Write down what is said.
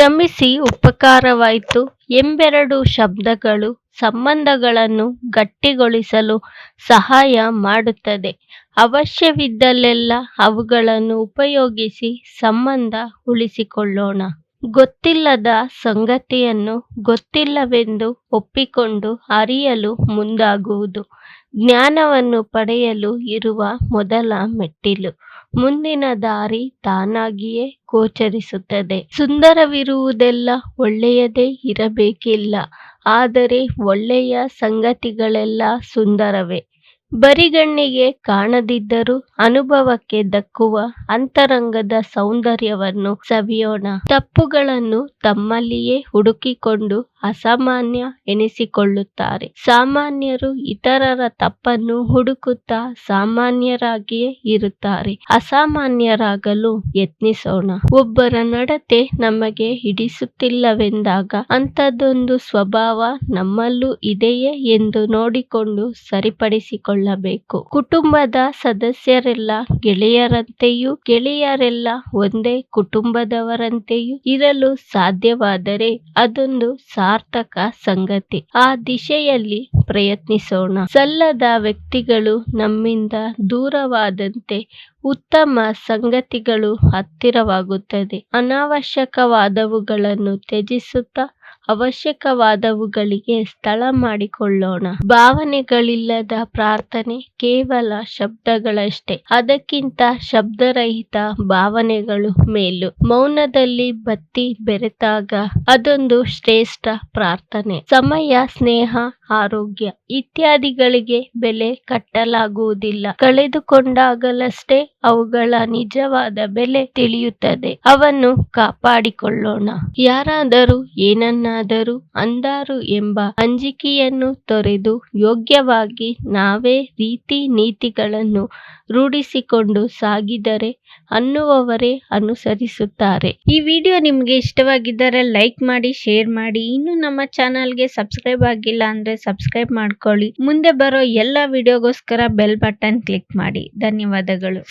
ಕ್ಷಮಿಸಿ ಉಪಕಾರವಾಯಿತು. ಎಂಬೆರಡು ಶಬ್ದಗಳು ಸಂಬಂಧಗಳನ್ನು ಗಟ್ಟಿಗೊಳಿಸಲು ಸಹಾಯ ಮಾಡುತ್ತದೆ. ಅವಶ್ಯವಿದ್ದಲ್ಲೆಲ್ಲ ಅವುಗಳನ್ನು ಉಪಯೋಗಿಸಿ ಸಂಬಂಧ ಉಳಿಸಿಕೊಳ್ಳೋಣ. ಗೊತ್ತಿಲ್ಲದ ಸಂಗತಿಯನ್ನು ಗೊತ್ತಿಲ್ಲವೆಂದು ಒಪ್ಪಿಕೊಂಡು ಅರಿಯಲು ಮುಂದಾಗುವುದು. ಜ್ಞಾನವನ್ನು ಪಡೆಯಲು ಇರುವ ಮೊದಲ ಮೆಟ್ಟಿಲು. ಮುಂದಿನ ದಾರಿ ತಾನಾಗಿಯೇ ಗೋಚರಿಸುತ್ತದೆ. ಸುಂದರವಿರುವುದೆಲ್ಲ ಒಳ್ಳೆಯದೇ ಇರಬೇಕಿಲ್ಲ. ಆದರೆ ಒಳ್ಳೆಯ ಸಂಗತಿಗಳೆಲ್ಲ ಸುಂದರವೇ. ಬರಿಗಣ್ಣಿಗೆ ಕಾಣದಿದ್ದರೂ ಅನುಭವಕ್ಕೆ ದಕ್ಕುವ ಅಂತರಂಗದ ಸೌಂದರ್ಯವನ್ನು ಸವಿಯೋಣ. ತಪ್ಪುಗಳನ್ನು ತಮ್ಮಲ್ಲಿಯೇ ಹುಡುಕಿಕೊಂಡು ಅಸಾಮಾನ್ಯ ಎನಿಸಿಕೊಳ್ಳುತ್ತಾರೆ. ಸಾಮಾನ್ಯರು ಇತರರ ತಪ್ಪನ್ನು ಹುಡುಕುತ್ತಾ ಸಾಮಾನ್ಯರಾಗಿಯೇ ಇರುತ್ತಾರೆ. ಅಸಾಮಾನ್ಯರಾಗಲು ಯತ್ನಿಸೋಣ. ಒಬ್ಬರ ನಡತೆ ನಮಗೆ ಹಿಡಿಸುತ್ತಿಲ್ಲವೆಂದಾಗ ಅಂಥದ್ದೊಂದು ಸ್ವಭಾವ ನಮ್ಮಲ್ಲೂ ಇದೆಯೇ ಎಂದು ನೋಡಿಕೊಂಡು ಸರಿಪಡಿಸಿಕೊಳ್ಳಬೇಕು ಕುಟುಂಬದ ಸದಸ್ಯರೆಲ್ಲ ಗೆಳೆಯರಂತೆಯೂ ಗೆಳೆಯರೆಲ್ಲ ಒಂದೇ ಕುಟುಂಬದವರಂತೆಯೂ ಇರಲು ಸಾಧ್ಯವಾದರೆ ಅದೊಂದು ಸಾರ್ಥಕ ಸಂಗತಿ. ಆ ದಿಶೆಯಲ್ಲಿ ಪ್ರಯತ್ನಿಸೋಣ. ಸಲ್ಲದ ವ್ಯಕ್ತಿಗಳು ನಮ್ಮಿಂದ ದೂರವಾದಂತೆ ಉತ್ತಮ ಸಂಗತಿಗಳು ಹತ್ತಿರವಾಗುತ್ತದೆ. ಅನಾವಶ್ಯಕವಾದವುಗಳನ್ನು ತ್ಯಜಿಸುತ್ತಾ ಅವಶ್ಯಕವಾದವುಗಳಿಗೆ ಸ್ಥಳ ಮಾಡಿಕೊಳ್ಳೋಣ. ಭಾವನೆಗಳಿಲ್ಲದ ಪ್ರಾರ್ಥನೆ ಕೇವಲ ಶಬ್ದಗಳಷ್ಟೇ. ಅದಕ್ಕಿಂತ ಶಬ್ದರಹಿತ ಭಾವನೆಗಳು ಮೇಲು. ಮೌನದಲ್ಲಿ ಬತ್ತಿ ಬೆರೆತಾಗ ಅದೊಂದು ಶ್ರೇಷ್ಠ ಪ್ರಾರ್ಥನೆ. ಸಮಯ, ಸ್ನೇಹ ಆರೋಗ್ಯ ಇತ್ಯಾದಿಗಳಿಗೆ ಬೆಲೆ ಕಟ್ಟಲಾಗುವುದಿಲ್ಲ. ಕಳೆದುಕೊಂಡಾಗಲಷ್ಟೇ ಅವುಗಳ ನಿಜವಾದ ಬೆಲೆ ತಿಳಿಯುತ್ತದೆ. ಅವನ್ನು ಕಾಪಾಡಿಕೊಳ್ಳೋಣ. ಯಾರಾದರೂ ಏನನ್ನಾದರೂ ಅಂದಾರು ಎಂಬ ಅಂಜಿಕೆಯನ್ನು ತೊರೆದು ಯೋಗ್ಯವಾಗಿ ನಾವೇ ರೀತಿ ನೀತಿಗಳನ್ನು ರೂಢಿಸಿಕೊಂಡು ಸಾಗಿದರೆ ಅನ್ನುವವರೇ ಅನುಸರಿಸುತ್ತಾರೆ. ಈ ವಿಡಿಯೋ ನಿಮಗೆ ಇಷ್ಟವಾಗಿದ್ದರೆ ಲೈಕ್ ಮಾಡಿ, ಶೇರ್ ಮಾಡಿ. ಇನ್ನು ನಮ್ಮ ಚಾನಲ್ಗೆ ಸಬ್ಸ್ಕ್ರೈಬ್ ಆಗಿಲ್ಲ ಅಂದ್ರೆ ಸಬ್ಸ್ಕ್ರೈಬ್ ಮಾಡ್ಕೊಳ್ಳಿ. ಮುಂದೆ ಬರೋ ಎಲ್ಲ ವಿಡಿಯೋಗೋಸ್ಕರ ಬೆಲ್ ಬಟನ್ ಕ್ಲಿಕ್ ಮಾಡಿ. ಧನ್ಯವಾದಗಳು.